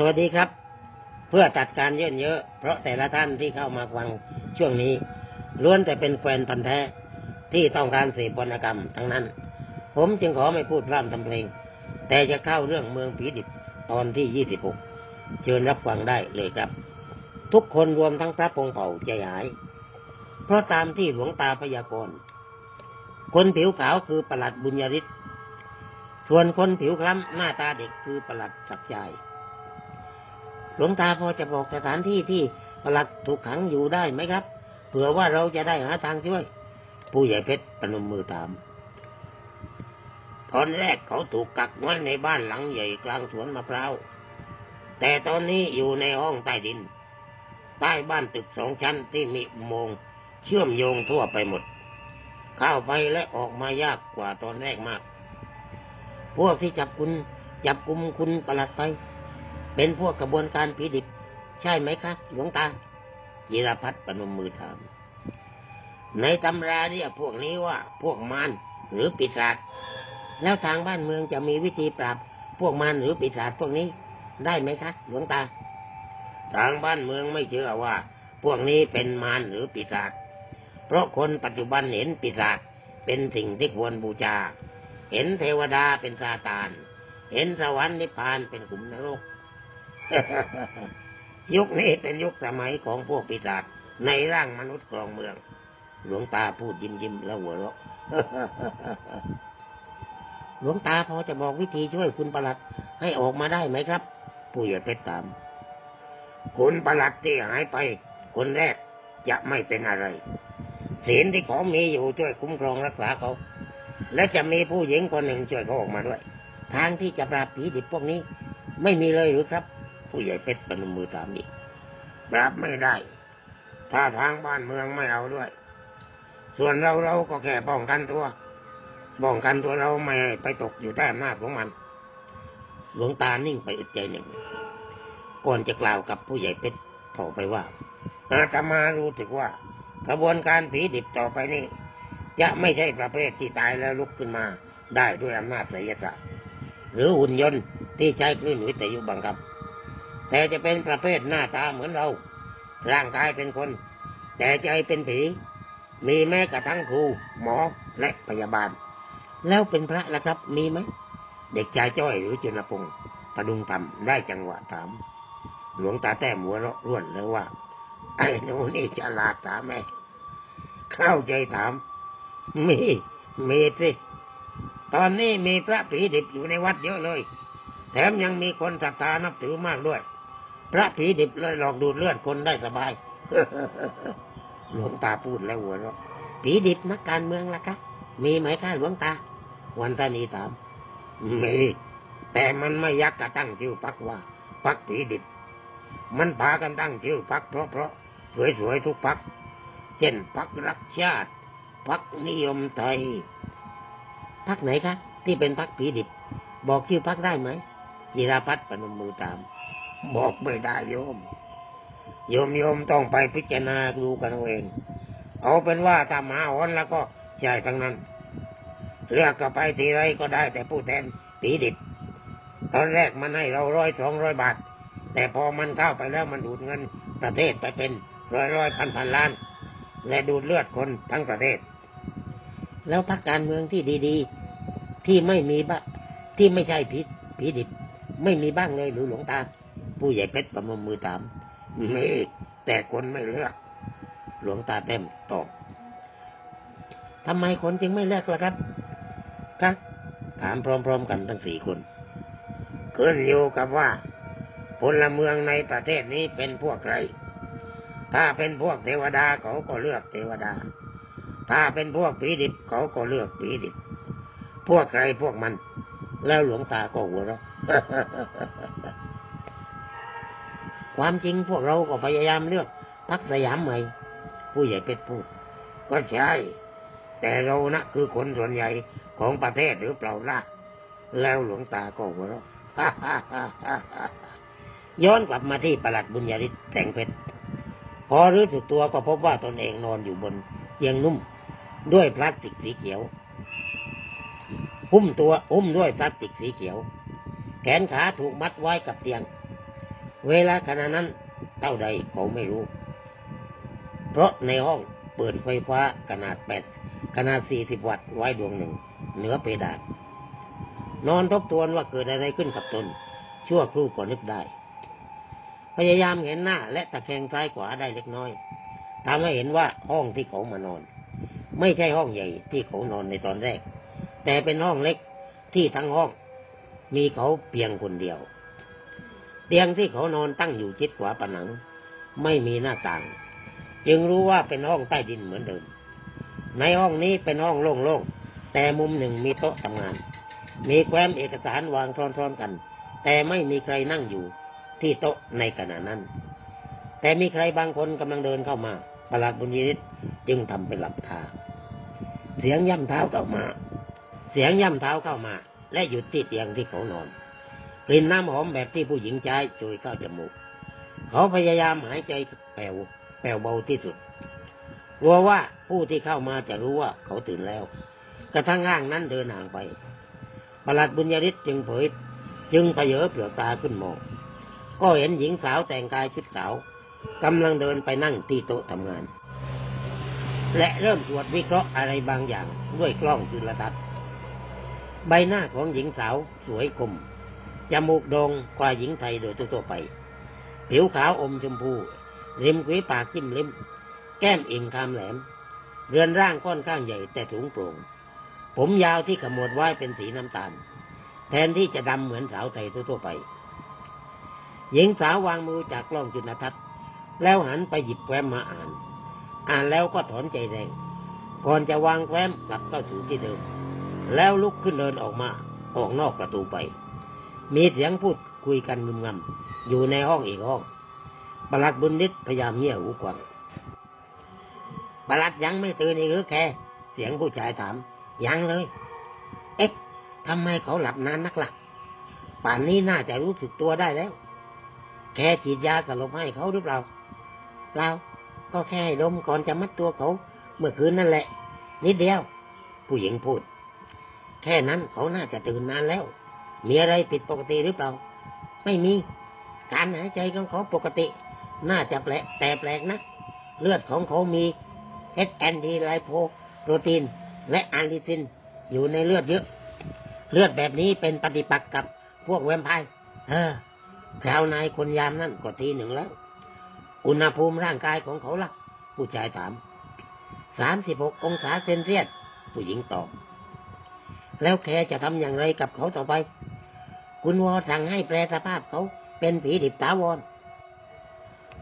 สวัสดีครับ เพื่อตัดการเยื่นเยอะ เพราะแต่ละท่านที่เข้ามาฟังช่วงนี้ล้วนแต่เป็นแฟนพันธ์แท้ที่ต้องการเสพวรรณกรรมทั้งนั้น ผมจึงขอไม่พูดพร่ำทำเพลง แต่จะเข้าเรื่องเมืองผีดิบตอนที่ยี่สิบหกเชิญรับฟังได้เลยครับ ทุกคนรวมทั้งพระพงเผ่าใจหาย เพราะตามที่หลวงตาพยากรณ์คนผิวขาวคือประหลัดบุญยริศส่วนคนผิวคล้ำหน้าตาเด็กคือประหลัดศักใจ หลวงตาพอจะบอกสถานที่ที่ประหลัดถูกขังอยู่ได้ไหมครับ เผื่อว่าเราจะได้หาทางช่วย ผู้ใหญ่เพชรปนมมือถาม ตอนแรกเขาถูกกักไว้ในบ้านหลังใหญ่กลางสวนมะพร้าว แต่ตอนนี้อยู่ในห้องใต้ดิน ใต้บ้านตึกสองชั้นที่มีอุโมงค์เชื่อมโยงทั่วไปหมด เข้าไปและออกมายากกว่าตอนแรกมาก พวกที่จับคุณจับกุมคุณประหลัดไป เป็นพวกกระบวนการผีดิบ ใช่ไหมคะหลวงตาจิรพัฒน์ปนมมือถาม ในตำราเรียกพวกนี้ว่า พวกมารหรือปีศาจแล้วทางบ้านเมืองจะมีวิธีปราบ พวกมารหรือปีศาจพวกนี้ได้ไหมคะ หลวงตา ทางบ้านเมืองไม่เชื่อว่า พวกนี้เป็นมารหรือปีศาจเพราะคนปัจจุบันเห็นปีศาจเป็นสิ่งที่ควรบูชาเห็นเทวดาเป็นซาตาน เห็นสวรรค์นิพพานเป็นขุมนรก ยุคนี้เป็นยุคสมัยของพวกปีศาจในร่างมนุษย์ครองเมือง หลวงตาพูดยิ้มยิ้มแล้วหัวเราะหลวงตาพอจะบอกวิธีช่วยคุณประหลัดให้ออกมาได้ไหมครับ ผู้ใหญ่เพชรถาม คุณประหลัดที่หายไป คนแรกจะไม่เป็นอะไรศีลที่เขามีอยู่ช่วยคุ้มครองรักษาเขา และจะมีผู้หญิงคนหนึ่งช่วยเขาออกมาด้วย ทางที่จะปราบผีดิบพวกนี้ ไม่มีเลยหรือครับ ผู้ใหญ่เพชรปนมือถามอีกปราบไม่ได้ ถ้าทางบ้านเมืองไม่เอาด้วย ส่วนเราเราก็แค่ป้องกันตัวป้องกันตัวเราไม่ไปตกอยู่ใต้อำนาจของมัน หลวงตานิ่งไปอึดใจหนึ่งก่อนจะกล่าวกับผู้ใหญ่เพชรต่อไปว่าอาตมารู้สึกว่ากระบวนการผีดิบต่อไปนี้จะไม่ใช่ประเภทที่ตายแล้วลุกขึ้นมาได้ด้วยอำนาจไสยศาสตร์หรือหุ่นยนต์ที่ใช้คลื่นวิทยุบังคับ แต่จะเป็นประเภทหน้าตาเหมือนเรา ร่างกายเป็นคน แต่ใจเป็นผี มีแม้กระทั่งครู หมอและพยาบาล แล้วเป็นพระล่ะครับ มีไหม เด็กชายจ้อยหรือจุลพงศ์ประดุงธรรมได้จังหวะถาม หลวงตาแต้มหัวเราะร่วนเลยว่า ไอ้หนูนี่ฉลาดถามแม่เข้าใจถาม มี มีสิตอนนี้มีพระผีดิบอยู่ในวัดเยอะเลย แถมยังมีคนศรัทธานับถือมากด้วย พระผีดิบเลยหลอกดูดเลือดคนได้สบาย หลวงตาพูดแล้วหัวเราะผีดิบนักการเมืองล่ะคะ มีไหมคะหลวงตา วันตานีถามมีแต่มันไม่ยักกระตั้งชื่อพักว่าพักผีดิบ มันพากันตั้งชื่อพักเพราะเพราะสวยๆทุกพัก เช่นพักรักชาติพักนิยมไทยพักไหนคะ ที่เป็นพักผีดิบ บอกชื่อพักได้ไหมจิราพัฒน์ปนมมือตาม บอกไม่ได้โยม โยมโยมต้องไปพิจารณาดูกันเอง เอาเป็นว่าถ้ามาหอนแล้วก็ใช่ทั้งนั้น เลือกก็ไปทีไรก็ได้ แต่ผู้แทนผีดิบตอนแรกมันให้เราร้อยสองร้อยบาท แต่พอมันเข้าไปแล้วมันดูดเงินประเทศไปเป็นร้อยร้อยพันพันล้าน และดูดเลือดคนทั้งประเทศ แล้วพรรคการเมืองที่ดี ๆ ที่ไม่มีบ้าที่ไม่ใช่ผีผีดิบ ไม่มีบ้างเลยหรือหลวงตา ผู้ใหญ่เพชรประมมมือถามมีแต่คนไม่เลือก หลวงตาเต็มตอบทำไมคนจึงไม่เลือกล่ะครับครับถามพร้อม ๆ กันทั้งสี่คนขึ้นอยู่กับว่าพลเมืองในประเทศนี้เป็นพวกใคร ถ้าเป็นพวกเทวดาเขาก็เลือกเทวดา ถ้าเป็นพวกผีดิบเขาก็เลือกผีดิบ พวกใครพวกมัน แล้วหลวงตาก็หัวเราะ ความจริงพวกเราก็พยายามเลือกพักสยามใหม่ ผู้ใหญ่เพชรพูด ก็ใช่ แต่เรานะคือคนส่วนใหญ่ของประเทศหรือเปล่าล่ะแล้วหลวงตาก็หัวเราะย้อนกลับมาที่ประหลัดบุญญาฤทธิ์แสงเพชรพอรู้สึกตัวก็พบว่าตนเองนอนอยู่บนเตียงนุ่ม ด้วยพลาสติกสีเขียว หุ้มตัวหุ้มด้วยพลาสติกสีเขียว แขนขาถูกมัดไว้กับเตียง เวลาขณะนั้นเท่าใดเขาไม่รู้ เพราะในห้องเปิดไฟฟ้าขนาดแปดขนาดสี่สิบวัตต์ไว้ดวงหนึ่ง เหนือเพดานนอนทบทวนว่าเกิดอะไรขึ้นกับตน ชั่วครู่ก็นึกได้ พยายามเห็นหน้าและตะแคงซ้ายขวาได้เล็กน้อยทำให้เห็นว่าห้องที่เขามานอน ไม่ใช่ห้องใหญ่ที่เขานอนในตอนแรก แต่เป็นห้องเล็กที่ทั้งห้อง มีเขาเพียงคนเดียว เตียงที่เขานอนตั้งอยู่ชิดขวาผนัง ไม่มีหน้าต่าง จึงรู้ว่าเป็นห้องใต้ดินเหมือนเดิม ในห้องนี้เป็นห้องโล่งๆ แต่มุมหนึ่งมีโต๊ะทำงาน มีแฟ้มเอกสารวางซ้อนๆกัน แต่ไม่มีใครนั่งอยู่ที่โต๊ะในขณะนั้น แต่มีใครบางคนกำลังเดินเข้ามาประหลัดบุญยริศจึงทำเป็นหลับตาเสียงย่ำเท้าเข้ามา เสียงย่ำเท้าเข้ามา และหยุดที่เตียงที่เขานอน กลิ่นน้ำหอมแบบที่ผู้หญิงใช้จุยเข้าจมูก เขาพยายามหายใจแผ่วแผ่วเบาที่สุดกลัวว่าผู้ที่เข้ามาจะรู้ว่าเขาตื่นแล้ว กระทั่งห้างนั้นเดินห่างไปประหลัดบุญยริศจึงเผย จึงเผยเปลือกตาขึ้นมองก็เห็นหญิงสาวแต่งกายชุดขาวกำลังเดินไปนั่งที่โต๊ะทำงาน และเริ่มตรวจวิเคราะห์อะไรบางอย่างด้วยกล้องจุลทรรศน์ ใบหน้าของหญิงสาวสวยคม จมูกโด่งกว่าหญิงไทยโดยทั่วๆไป ผิวขาวอมชมพูริมฝีปากจิ้มลิ้ม แก้มอิ่งคามแหลม เรือนร่างค่อนข้างใหญ่แต่สูงโปร่ง ผมยาวที่ขมวดไว้เป็นสีน้ำตาล แทนที่จะดำเหมือนสาวไทยทั่วไป หญิงสาววางมือจากกล้องจุลทรรศน์แล้วหันไปหยิบแฟ้มมาอ่าน อ่านแล้วก็ถอนใจแรง ก่อนจะวางแฟ้มกลับเข้าสู่ที่เดิม แล้วลุกขึ้นเดินออกมา ออกนอกประตูไป มีเสียงพูดคุยกันงึมงำอยู่ในห้องอีกห้องประหลัดบุญนิดพยายามเงี่ยหูกวางประหลัดยังไม่ตื่นอีกหรือแกเสียงผู้ชายถาม ยังเลย เอ๊ะทำไมเขาหลับนานนักละ่ะ ป่านนี้น่าจะรู้สึกตัวได้แล้วแกฉีดยาสลบให้เขาหรือเปล่าเปล่าก็แค่ดมก่อนจะมัดตัวเขา เมื่อคืนนั่นแหละ นิดเดียว ผู้หญิงพูด แค่นั้นเขาน่าจะตื่นนานแล้ว มีอะไรผิดปกติหรือเปล่า ไม่มี การหายใจของเขาปกติ น่าจะแปลกแต่แปลกนะ เลือดของเขามี HND ไลโพโปรตีน และอันลิซิน อยู่ในเลือดเยอะ เลือดแบบนี้เป็นปฏิปักษ์กับพวกแวมไพร์เออคราวนายคนยามนั่นก็ทีหนึ่งแล้ว อุณหภูมิร่างกายของเขาล่ะ ผู้ชายถามสามสิบหกองศาเซนเซียสผู้หญิงตอบ แล้วแกจะทำอย่างไรกับเขาต่อไป คุณวอสั่งให้แปลสภาพเขาเป็นผีดิบถาวร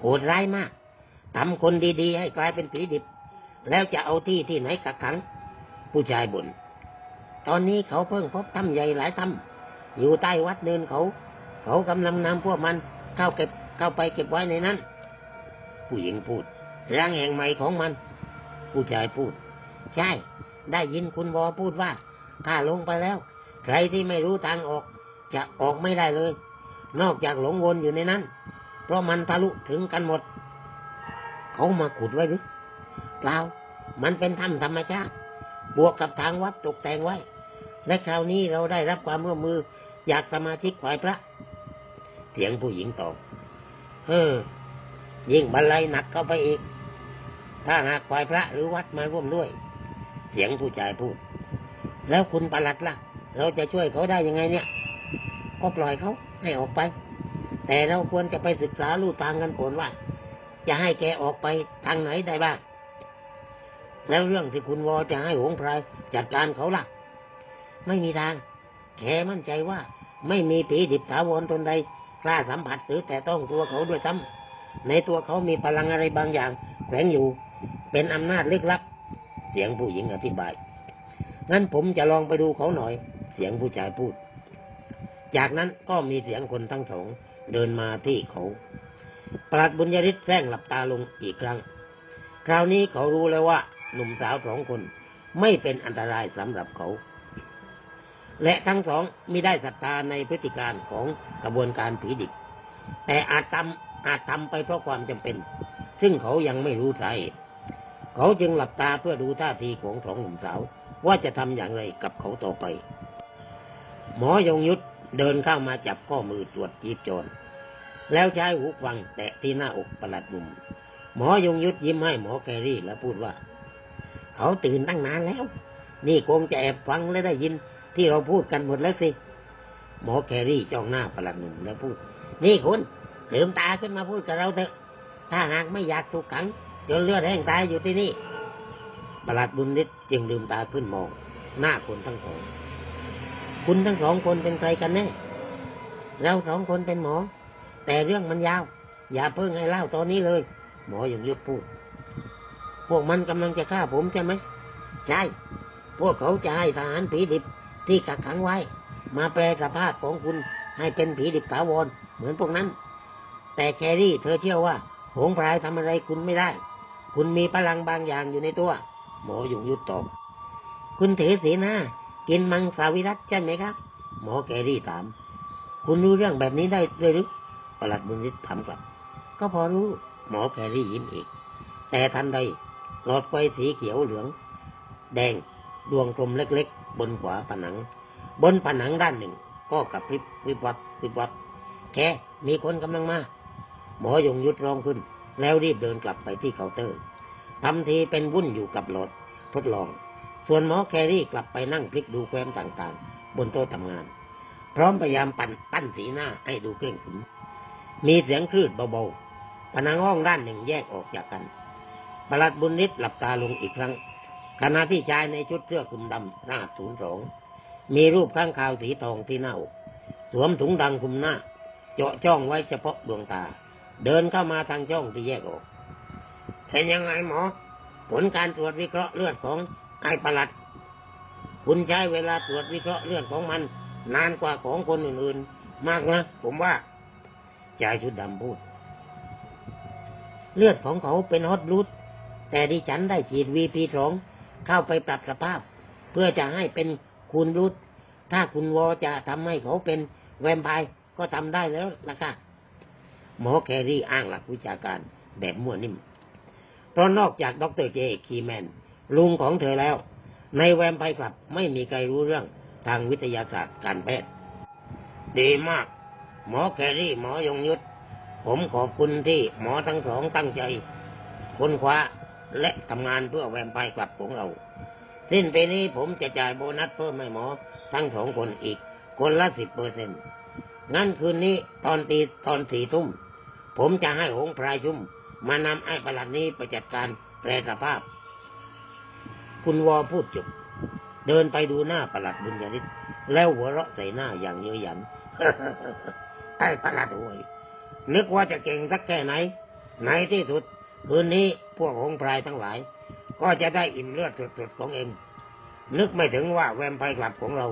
โหดร้ายมากทำคนดีๆ ให้กลายเป็นผีดิบ แล้วจะเอาที่ที่ไหนกักขัง ผู้ชายบน่นตอนนี้เขาเพิ่งพบถ้ำใหญ่หลายถ้ำอยู่ใต้วัดเนินเขา เขากำลังนำพวกมันเข้าเก็บเข้าไปเก็บไว้ในนั้น ผู้หญิงพูดร่างแห่งใหม่ของมัน ผู้ชายพูด ใช่ ได้ยินคุณวอพูดว่าถ้าลงไปแล้ว ใครที่ไม่รู้ทางออก จะออกไม่ได้เลย นอกจากหลงวนอยู่ในนั้น เพราะมันทะลุถึงกันหมด เขามาขุดไว้หรือเปล่ามันเป็นถ้ำธรรมชาติ บวกกับทางวัดตกแต่งไว้ และคราวนี้เราได้รับความร่วมมือจากสมาชิกฝ่ายพระ เสียงผู้หญิงตอบเออยิ่งบรรลัยหนักเข้าไปอีก ถ้าหากฝ่ายพระหรือวัดมาร่วมด้วย เสียงผู้ชายพูด แล้วคุณประหลัดล่ะ เราจะช่วยเขาได้ยังไงเนี่ย ก็ปล่อยเขาให้ออกไป แต่เราควรจะไปศึกษาลู่ทางกันก่อนว่า จะให้แกออกไปทางไหนได้บ้าง แล้วเรื่องที่คุณวอจะให้หงพรายจัดการเขาล่ะ ไม่มีทาง แกมั่นใจว่า ไม่มีผีดิบถาวรตนใดกล้าสัมผัสหรือแต่ต้องตัวเขาด้วยซ้ำในตัวเขามีพลังอะไรบางอย่างแฝงอยู่ เป็นอำนาจลึกลับ เสียงผู้หญิงอธิบายงั้นผมจะลองไปดูเขาหน่อย เสียงผู้ชายพูด จากนั้นก็มีเสียงคนทั้งสองเดินมาที่เขาปราดบุญยริศแซงหลับตาลงอีกครั้ง คราวนี้เขารู้แล้วว่า หนุ่มสาวสองคนไม่เป็นอันตรายสำหรับเขา และทั้งสองมิได้ศรัทธาในพฤติการของกระบวนการผีดิบแต่อาจทำอาจทำไปเพราะความจำเป็น ซึ่งเขายังไม่รู้สาเหตุเขาจึงหลับตาเพื่อดูท่าทีของสองหนุ่มสาว ว่าจะทำอย่างไรกับเขาต่อไป หมอยงยุทธ เดินเข้ามาจับข้อมือตรวจจีบโจร แล้วใช้หูฟังแตะที่หน้าอกประหลัดหนุ่ม หมอยงยุทธยิ้มให้หมอแครี่แล้วพูดว่า เขาตื่นตั้งนานแล้ว นี่คงจะแอบฟังและได้ยินที่เราพูดกันหมดแล้วสิ หมอแครี่จ้องหน้าประหลัดหนุ่มแล้วพูด นี่คุณลืมตาขึ้นมาพูดกับเราเถอะ ถ้าหากไม่อยากถูกขังจนเลือดแห้งตายอยู่ที่นี่ประหลัดบุญฤทธิ์จึงลืมตาขึ้นมอง หน้าคนทั้งสอง คุณทั้งสองคนเป็นใครกันแน่เราสองคนเป็นหมอ แต่เรื่องมันยาว อย่าเพิ่งให้เล่าตอนนี้เลย หมออย่างยุดพูด พวกมันกำลังจะฆ่าผมใช่ไหมใช่ พวกเขาจะให้ทหารผีดิบที่กักขังไว้ มาแปลสภาพของคุณให้เป็นผีดิบถาวรเหมือนพวกนั้น แต่แครี่เธอเชื่อว่า หงพรายทำอะไรคุณไม่ได้ คุณมีพลังบางอย่างอยู่ในตัว หมอหยงยุดตอบ คุณถือสีหน้า กินมังสวิรัตใช่ไหมครับ หมอแกรี่ถาม คุณรู้เรื่องแบบนี้ได้ด้วยหรือประหลัดบุญฤทธิ์ถามกลับ ก็พอรู้หมอแกรี่ยิ้มอีก แต่ทันใดหลอดไฟสีเขียวเหลือง แดงดวงกลมเล็กๆ บนขวาผนัง บนผนังด้านหนึ่ง ก็กระพริบวิบวับวิบวับแค่มีคนกำลังมา หมอยงยุดร้องขึ้น แล้วรีบเดินกลับไปที่เคาน์เตอร์ทำทีเป็นวุ่นอยู่กับหลอดทดลอง ส่วนหมอแครี่กลับไปนั่งพลิกดูแฟ้มต่างๆ บนโต๊ะทำงาน พร้อมพยายามปั่นปั้นสีหน้าให้ดูเคร่งขรึมมีเสียงคลืดเบาๆผนังห้องด้านหนึ่งแยกออกจากกันประหลัดบุญฤทธิ์หลับตาลงอีกครั้ง ขณะที่ชายในชุดเสื้อคลุมดำหน้าศูนย์สองมีรูปข้างคาวสีทองที่หน้าอกสวมถุงดังคลุมหน้า เจาะจ้องไว้เฉพาะดวงตา เดินเข้ามาทางช่องที่แยกออกเป็นยังไงหมอ ผลการตรวจวิเคราะห์เลือดของ ไอ้ประหลัด คุณใช้เวลาตรวจวิเคราะห์เลือดของมัน นานกว่าของคนอื่นๆ มากนะ ผมว่าชายชุดดำพูด เลือดของเขาเป็นฮอตบลูดแต่ดิฉันได้ฉีดวีพีสองเข้าไปปรับสภาพ เพื่อจะให้เป็นคูณรูดถ้าคุณวอจะทำให้เขาเป็นแวมไพร์ก็ทำได้แล้วล่ะค่ะหมอแครี่อ้างหลักวิชาการแบบมั่วนิ่ม เพราะนอกจากดรเจคีแมน ลุงของเธอแล้ว ในแวมไพร์คลับไม่มีใครรู้เรื่องทางวิทยาศาสตร์การแพทย์ ดีมาก หมอแครี่หมอยงยุทธ ผมขอบคุณที่หมอทั้งสองตั้งใจค้นคว้าและทำงานเพื่อแวมไพร์คลับของเรา สิ้นปีนี้ผมจะจ่ายโบนัสเพิ่มให้หมอทั้งสองคนอีก คนละสิบเปอร์เซ็นต์งั้นคืนนี้ตอนตีตอนสี่ทุ่ม ผมจะให้หงส์พรายชุ่ม มานำไอ้ประหลัดนี้ไปจัดการแปลสภาพ คุณวอพูดจบ เดินไปดูหน้าประหลัดบุญญาฤทธิ์แล้วหัวเราะใส่หน้าอย่างเย้ยหยันไอ้ประหลัดหวยนึกว่าจะเก่งสักแค่ไหนในที่สุด คืนนี้พวกหงส์พรายทั้งหลาย ก็จะได้อิ่มเลือดสดๆของเอง นึกไม่ถึงว่าแวมไพร์คลับของเรา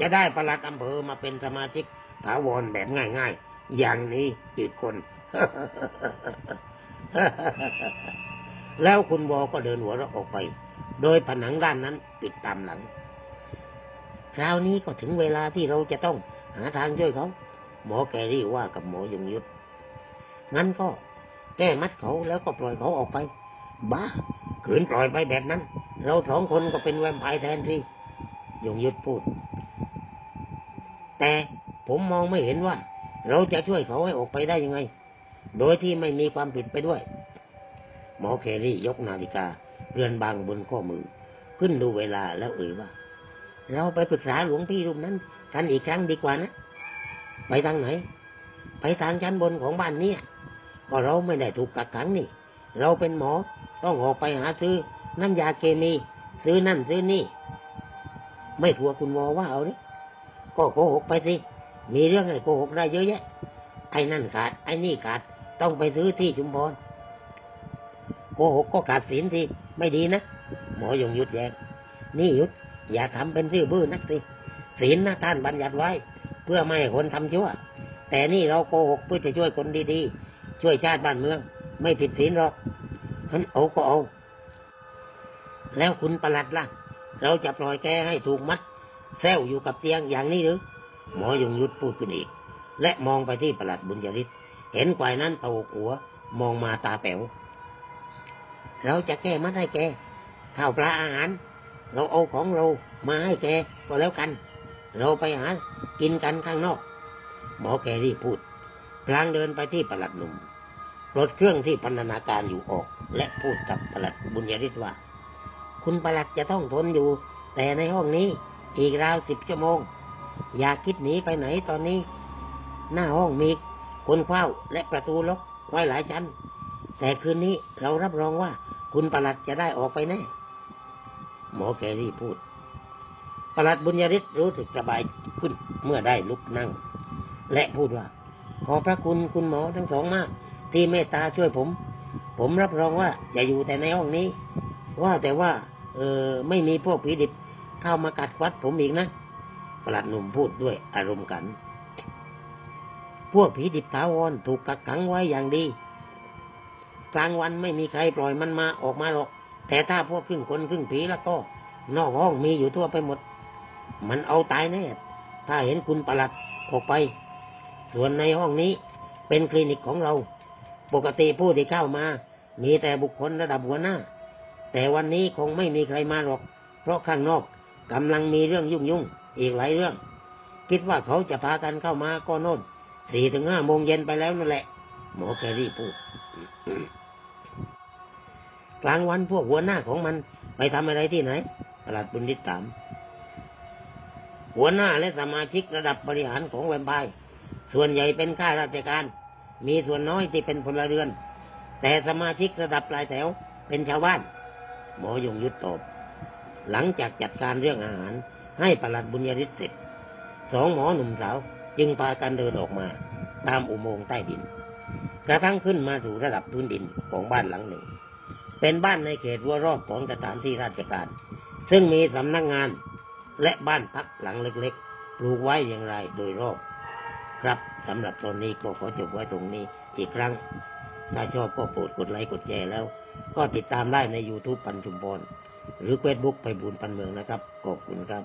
จะได้ประหลัดอำเภอมาเป็นสมาชิกถาวรแบบง่ายๆ อย่างนี้จืดคนแล้วคุณวอก็เดินหัวเราะออกไป โดยผนังด้านนั้นปิดตามหลัง คราวนี้ก็ถึงเวลาที่เราจะต้องหาทางช่วยเขา หมอแกรี่ว่ากับหมอยงยุทธงั้นก็แก้มัดเขาแล้วก็ปล่อยเขาออกไป บ้าขืนปล่อยไปแบบนั้น เราสองคนก็เป็นแวมไพร์แทนสิยงยุทธพูด แต่ผมมองไม่เห็นว่า เราจะช่วยเขาให้ออกไปได้ยังไง โดยที่ไม่มีความผิดไปด้วย หมอเครี่ยกนาฬิกา เรือนบางบนข้อมือ ขึ้นดูเวลาแล้วเอ่ยว่า เราไปปรึกษาหลวงพี่รูปนั้นกันอีกครั้งดีกว่านะ ไปทางไหน ไปทางชั้นบนของบ้านเนี่ยก็เราไม่ได้ถูกกักขังนี่ เราเป็นหมอต้องออกไปหาซื้อน้ำยาเคมี ซื้อนั่นซื้อนี่ ไม่กลัวคุณวอว่าเอาดิก็โกหกไปสิ มีเรื่องให้โกหกได้เยอะแยะ ไอ้นั่นขาด ไอ้นี่ขาด ต้องไปซื้อที่ชุมพรโกหกก็ขาดศีลสิ ไม่ดีนะ หมอยงยุดแย้งนี่ยุดอย่าทำเป็นซื่อบื้อนักสิศีลนะท่านบัญญัติไว้ เพื่อไม่ให้คนทำชั่ว แต่นี่เราโกหกเพื่อจะช่วยคนดีๆ ช่วยชาติบ้านเมือง ไม่ผิดศีลหรอกฉันเอาก็เอา แล้วคุณประหลัดล่ะ เราจะปล่อยแกให้ถูกมัดแซวอยู่กับเตียงอย่างนี้หรือหมอยงยุทธพูดขึ้นอีก และมองไปที่ประหลัดบุญยริศเห็นควายนั้นตะกหัว มองมาตาแป๋ว เราจะแก้มัดให้แกข้าวปลาอาหาร เราเอาของเรามาให้แกก็แล้วกัน เราไปหากินกันข้างนอก หมอแกรีบพูดพลางเดินไปที่ประหลัดหนุ่มปลดเครื่องที่พันธนาการอยู่ออก และพูดกับประหลัดบุญยริศว่า คุณประหลัดจะต้องทนอยู่ แต่ในห้องนี้อีกราวสิบชั่วโมง อย่าคิดหนีไปไหนตอนนี้ หน้าห้องมีคนเฝ้าและประตูล็อกไว้หลายชั้น แต่คืนนี้เรารับรองว่า คุณประหลัดจะได้ออกไปแน่ หมอแกรี่พูด ประหลัดบุญยริศรู้สึกสบายขึ้นเมื่อได้ลุกนั่ง และพูดว่า ขอพระคุณคุณหมอทั้งสองมาก ที่เมตตาช่วยผม ผมรับรองว่าจะอยู่แต่ในห้องนี้ ว่าแต่ว่า เออไม่มีพวกผีดิบเข้ามากัดควัดผมอีกนะประหลัดหนุ่มพูดด้วยอารมณ์กัน พวกผีดิบถาวรถูกกักขังไว้อย่างดี กลางวันไม่มีใครปล่อยมันมาออกมาหรอก แต่ถ้าพวกครึ่งคนครึ่งผีแล้วก็ นอกห้องมีอยู่ทั่วไปหมด มันเอาตายแน่ ถ้าเห็นคุณประหลัดออกไป ส่วนในห้องนี้เป็นคลินิกของเรา ปกติผู้ที่เข้ามา มีแต่บุคคลระดับหัวหน้า แต่วันนี้คงไม่มีใครมาหรอก เพราะข้างนอกกำลังมีเรื่องยุ่งยุ่งๆอีกหลายเรื่อง คิดว่าเขาจะพากันเข้ามาก็โน่นสี่ถึงห้าโมงเย็นไปแล้วนั่นแหละ หมอแกรี่พูด กลางวันพวกหัวหน้าของมันไปทำอะไรที่ไหนประหลัดบุญฤทธิ์ถาม หัวหน้าและสมาชิกระดับบริหารของแวมไพร์ส่วนใหญ่เป็นข้าราชการ มีส่วนน้อยที่เป็นพลเรือน แต่สมาชิกระดับปลายแถวเป็นชาวบ้าน หมอยงยุทธตอบ หลังจากจัดการเรื่องอาหาร ให้ประหลัดบุญยริศเสร็จ สองหมอหนุ่มสาวจึงพากันเดินออกมา ตามอุโมงค์ใต้ดิน กระทั่งขึ้นมาสู่ระดับพื้นดินของบ้านหลังหนึ่ง เป็นบ้านในเขตวัวรอบของสถานที่ราชการ ซึ่งมีสำนักงงานและบ้านพักหลังเล็กๆ ปลูกไว้อย่างไรโดยรอบ ครับสำหรับตอนนี้ก็ขอจบไว้ตรงนี้อีกครั้ง ถ้าชอบก็โปรดกดไลค์กดแชร์แล้ว ก็ติดตามได้ใน YouTube ปันชุมพรหรือเฟซบุ๊กไปบุญปันเมืองนะครับ ขอบคุณครับ